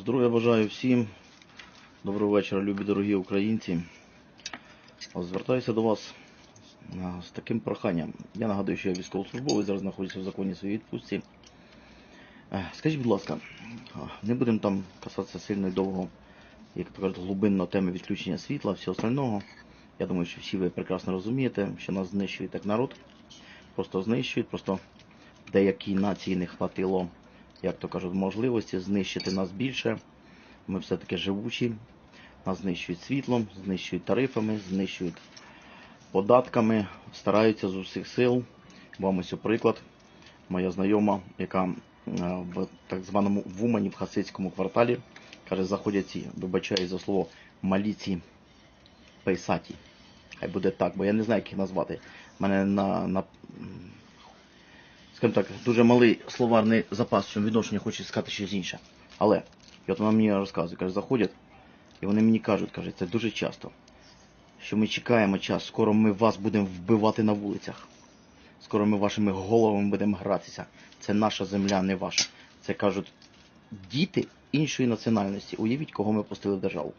Здоров'я бажаю всім. Доброго вечора, любі дорогі українці. Звертаюся до вас з таким проханням. Я нагадую, що я військовослужбовець, зараз знаходжуся в законі своїй відпустці. Скажіть, будь ласка, не будемо там касатися сильно і довго, як то кажуть, глибинно теми відключення світла, всього остального. Я думаю, що всі ви прекрасно розумієте, що нас знищують як народ. Просто знищують, просто деякій нації не хватило, як то кажуть, можливості знищити нас більше. Ми все-таки живучі, нас знищують світлом, знищують тарифами, знищують податками, стараються з усіх сил. Вам ось приклад. Моя знайома, яка е, в так званому Вумані в Хасидському кварталі, каже, заходять ці, вибачаю за слово, маліці пейсаті. Хай буде так, бо я не знаю, як їх назвати. У мене на, на скажімо так, дуже малий словарний запас в цьому відношенні, хочу сказати щось інше. Але, і от вона мені розказує, каже, заходять, і вони мені кажуть, каже, це дуже часто, що ми чекаємо час, скоро ми вас будемо вбивати на вулицях. Скоро ми вашими головами будемо гратися. Це наша земля, не ваша. Це кажуть діти іншої національності. Уявіть, кого ми пустили в державу.